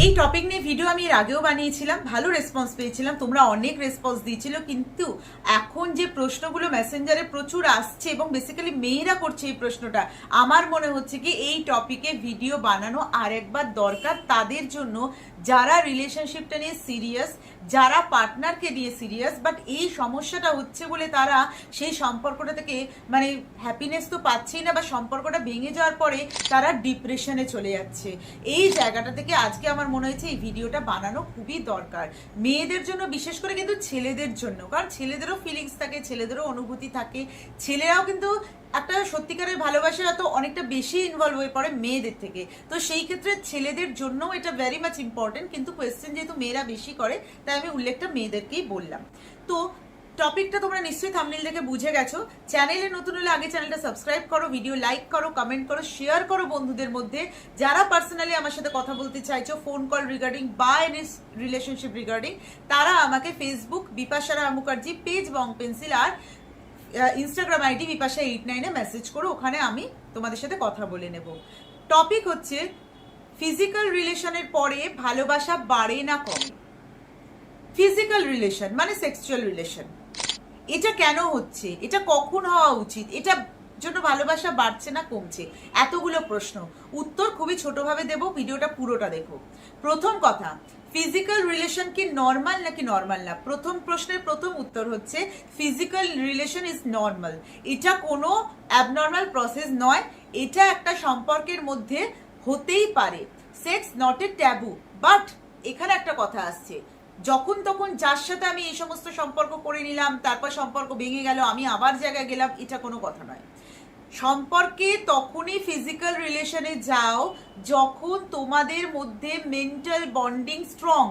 এই টপিক নিয়ে ভিডিও আমি এর আগেও বানিয়েছিলাম, ভালো রেসপন্স পেয়েছিলাম, তোমরা অনেক রেসপন্স দিয়েছিল, কিন্তু এখন যে প্রশ্নগুলো মেসেঞ্জারে প্রচুর আসছে এবং বেসিক্যালি মেয়েরা করছে এই প্রশ্নটা, আমার মনে হচ্ছে কি এই টপিকে ভিডিও বানানো আরেকবার দরকার, তাদের জন্য যারা রিলেশনশিপটা নিয়ে সিরিয়াস যারা পার্টনারকে নিয়ে সিরিয়াস বাট এই সমস্যাটা হচ্ছে বলে তারা সেই সম্পর্কটা থেকে মানে হ্যাপিনেস তো পাচ্ছেই না বা সম্পর্কটা ভেঙে যাওয়ার পরে তারা ডিপ্রেশনে চলে যাচ্ছে। এই জায়গাটা থেকে আজকে আমার মনে হয়েছে এই ভিডিওটা বানানো খুবই দরকার। মেয়েদের জন্য বিশেষ করে কিন্তু ছেলেদের জন্য, কারণ ছেলেদেরও ফিলিংস থাকে, ছেলেদেরও অনুভূতি থাকে। ছেলেরাও কিন্তু একটা সত্যিকারের ভালোবাসা তো অনেকটা বেশি ইনভলভ হয়ে পড়ে মেয়েদের থেকে। তো সেই ক্ষেত্রে ছেলেদের জন্যও এটা ভেরি মাচ ইম্পর্টেন্ট কিন্তু কোয়েশ্চেন যেহেতু মেয়েরা বেশি করে, তাই আমি উল্লেখটা মেয়েদেরকেই বললাম। তো টপিকটা তোমরা নিশ্চয়ই থামনিল দেখে বুঝে গেছো। চ্যানেলে নতুন হলে আগে চ্যানেলটা সাবস্ক্রাইব করো ভিডিও লাইক করো কমেন্ট করো শেয়ার করো বন্ধুদের মধ্যে। যারা পার্সোনালি আমার সাথে কথা বলতে চাইছো ফোন কল রিগার্ডিং বা এনি রিলেশনশিপ রিগার্ডিং তারা আমাকে ফেসবুক বিপাশারা মুখার্জি পেজ বং পেন্সিল আর ইনস্টাগ্রাম আইডি বিপাশা এইট নাইনে মেসেজ করো, ওখানে আমি তোমাদের সাথে কথা বলে নেব। টপিক হচ্ছে ফিজিক্যাল রিলেশনের পরে ভালোবাসা বাড়ে না কমে। ফিজিক্যাল রিলেশন মানে সেক্সুয়াল রিলেশন এটা কেন হচ্ছে? এটা কখন হওয়া উচিত? এটা জন্য ভালোবাসা বাড়ছে না কমছে? এতগুলো প্রশ্ন। উত্তর খুবই ছোটভাবে দেব, ভিডিওটা পুরোটা দেখো। প্রথম কথা ফিজিক্যাল রিলেশন কি নর্মাল নাকি নর্মাল না? প্রথম প্রশ্নের প্রথম উত্তর হচ্ছে ফিজিক্যাল রিলেশন ইজ নর্মাল এটা কোনো অ্যাবনর্মাল প্রসেস নয়। এটা একটা সম্পর্কের মধ্যে হতেই পারে। Sex not a taboo but এখানে একটা কথা আসছে। যখন তখন যার সাথে আমি এই সমস্ত সম্পর্ক করে নিলাম, তারপর সম্পর্ক ভেঙে গেল, আমি আবার জায়গায় গেলাম, এটা কোনো কথা নয়। সম্পর্কে তখনই ফিজিক্যাল রিলেশনে যাও যখন তোমাদের মধ্যে মেন্টাল বন্ডিং স্ট্রং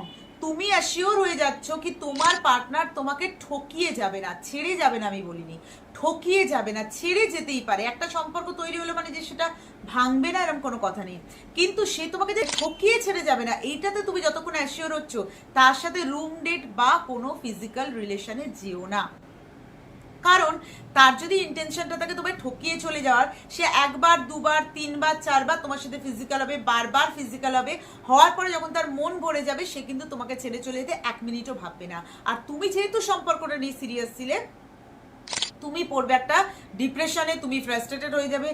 তুমি অ্যাসিওর হয়ে যাচ্ছ কি তোমার পার্টনার তোমাকে ঠকিয়ে যাবে না, ছেড়ে যাবে না আমি বলিনি। ঠকিয়ে যাবে না, ছেড়ে যেতেই পারে। একটা সম্পর্ক তৈরি হলো মানে যে সেটা ভাঙবে না এরকম কোনো কথা নেই। কিন্তু সে তোমাকে যে ঠকিয়ে ছেড়ে যাবে না, এইটাতে তুমি যতক্ষণ অ্যাসিওর হচ্ছ, তার সাথে রুম ডেট বা কোনো ফিজিক্যাল রিলেশনে যেও না। কারণ তার যদি ইন্টেনশনটা থাকে তোমায় ঠকিয়ে চলে যাওয়ার, সে একবার, দুবার, তিনবার, চারবার তোমার সাথে ফিজিক্যাল হবে, বারবার ফিজিক্যাল হবে, হওয়ার পরে যখন তার মন ভরে যাবে, সে কিন্তু তোমাকে ছেড়ে চলে যেতে এক মিনিটও ভাববে না। আর তুমি যেহেতু সম্পর্কটা নিয়ে সিরিয়াস ছিলে, তুমি পড়বে একটা ডিপ্রেশনে তুমি ফ্রাস্ট্রেটেড হয়ে যাবে,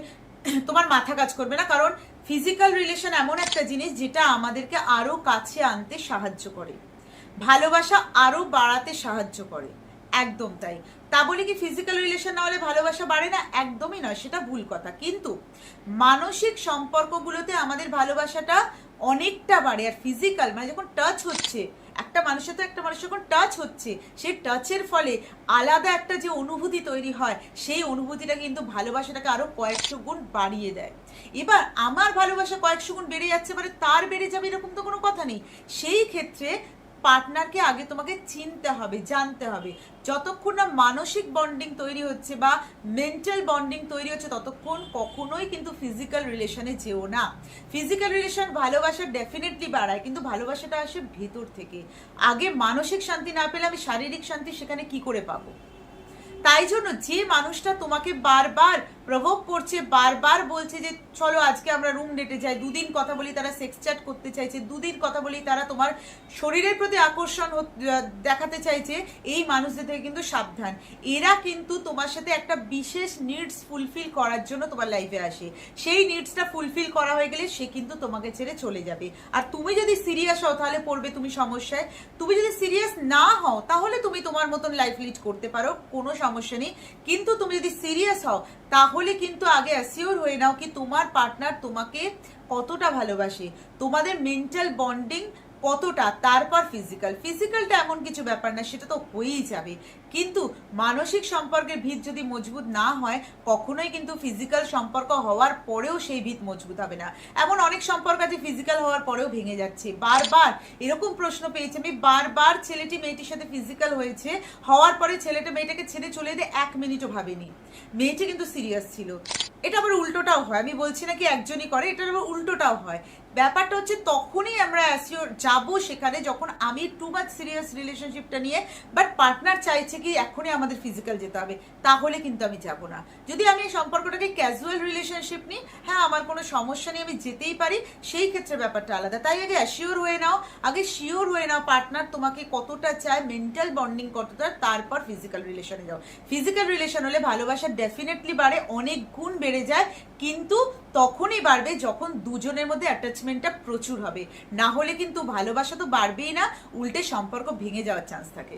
তোমার মাথা কাজ করবে না, কারণ ফিজিক্যাল রিলেশন এমন একটা জিনিস যেটা আমাদেরকে আরও কাছে আনতে সাহায্য করে। ভালোবাসা আরও বাড়াতে সাহায্য করে। একদম তাই। তা বলে কি ফিজিক্যাল রিলেশন না হলে ভালোবাসা বাড়ে না? একদমই নয়, সেটা ভুল কথা। কিন্তু মানসিক সম্পর্কগুলোতে আমাদের ভালোবাসাটা অনেকটা বাড়ে। আর ফিজিক্যাল মানে যখন টাচ হচ্ছে, একটা মানুষের তো একটা মানুষ যখন টাচ হচ্ছে, সেই টাচের ফলে আলাদা একটা যে অনুভূতি তৈরি হয়, সেই অনুভূতিটা কিন্তু ভালোবাসাটাকে আরও কয়েকশো গুণ বাড়িয়ে দেয়। এবার আমার ভালোবাসা কয়েকশো গুণ বেড়ে যাচ্ছে মানে তার বেড়ে যাবে এরকম তো কোনো কথা নেই। সেই ক্ষেত্রে পার্টনারকে আগে তোমাকে চিনতে হবে, জানতে হবে। যতক্ষণ না মানসিক বন্ডিং তৈরি হচ্ছে বা মেন্টাল বন্ডিং তৈরি হচ্ছে, ততক্ষণ কখনোই কিন্তু ফিজিক্যাল রিলেশনে যেও না। ফিজিক্যাল রিলেশন ভালোবাসা ডেফিনেটলি বাড়ায়, কিন্তু ভালোবাসাটা আসে ভেতর থেকে। আগে মানসিক শান্তি না পেলে আমি শারীরিক শান্তি সেখানে কি করে পাবো? তাই জন্য যে মানুষটা তোমাকে বারবার প্রভোগ করছে, বারবার বলছে যে, চলো আজকে আমরা রুম ডেটে যাই। দুদিন কথা বলি তারা সেক্স চ্যাট করতে চাইছে, দুদিন কথা বলি তারা তোমার শরীরের প্রতি আকর্ষণ দেখাতে চাইছে, এই মানুষদের থেকে কিন্তু সাবধান। এরা কিন্তু তোমার সাথে একটা বিশেষ নিডস ফুলফিল করার জন্য তোমার লাইফে আসে। সেই নিডসটা ফুলফিল করা হয়ে গেলে সে কিন্তু তোমাকে ছেড়ে চলে যাবে। আর তুমি যদি সিরিয়াস হও, তাহলে পড়বে তুমি সমস্যায়। তুমি যদি সিরিয়াস না হও, তাহলে তুমি তোমার মতন লাইফ লিড করতে পারো। কোনো সমস্যা নেই। কিন্তু তুমি যদি সিরিয়াস হও, তাহলে কিন্তু আগে অ্যাসিওর হয়ে নাও কি তোমার পার্টনার তোমাকে কতটা ভালোবাসে। তোমাদের মেন্টাল বন্ডিং কতটা, তারপর ফিজিক্যাল ফিজিক্যালটা এমন কিছু ব্যাপার না, সেটা তো হয়েই যাবে। কিন্তু মানসিক সম্পর্কের ভিত যদি মজবুত না হয়, কখনোই কিন্তু ফিজিক্যাল সম্পর্ক হওয়ার পরেও সেই ভিত মজবুত হবে না। এমন অনেক সম্পর্ক আছে ফিজিক্যাল হওয়ার পরেও ভেঙে যাচ্ছে। বারবার এরকম প্রশ্ন পেয়েছে, আমি বারবার ছেলেটি মেয়েটির সাথে ফিজিক্যাল হয়েছে, হওয়ার পরে ছেলেটা মেয়েটাকে ছেড়ে চলে যেতে এক মিনিটও ভাবেনি। মেয়েটি কিন্তু সিরিয়াস ছিল। এটা আবার উল্টোটাও হয়, আমি বলছি না কি একজনই করে এটা আবার উল্টোটাও হয়। ব্যাপারটা হচ্ছে তখনই আমরা অ্যাসিওর যাব সেখানে যখন আমি টু মাচ সিরিয়াস রিলেশনশিপটা নিয়ে বাট পার্টনার চাইছে কি এখনই আমাদের ফিজিক্যাল যেতে হবে, তাহলে কিন্তু আমি যাব না। যদি আমি এই সম্পর্কটাকে ক্যাজুয়াল রিলেশনশিপ নিই হ্যাঁ আমার কোনো সমস্যা নেই, আমি যেতেই পারি, সেই ক্ষেত্রে ব্যাপারটা আলাদা। তাই আগে অ্যাসিওর হয়ে নাও, আগে শিওর হয়ে নাও পার্টনার তোমাকে কতটা চায় মেন্টাল বন্ডিং কতটা, তারপর ফিজিক্যাল রিলেশনে যাও। ফিজিক্যাল রিলেশন হলে ভালোবাসা ডেফিনেটলি বাড়ে, অনেক গুণ বেড়ে যায়, কিন্তু তখনই বাড়বে যখন দুজনের মধ্যে অ্যাটাচমেন্টটা প্রচুর হবে। না হলে কিন্তু ভালোবাসা তো বাড়বেই না, উল্টে সম্পর্ক ভেঙে যাওয়ার চান্স থাকে।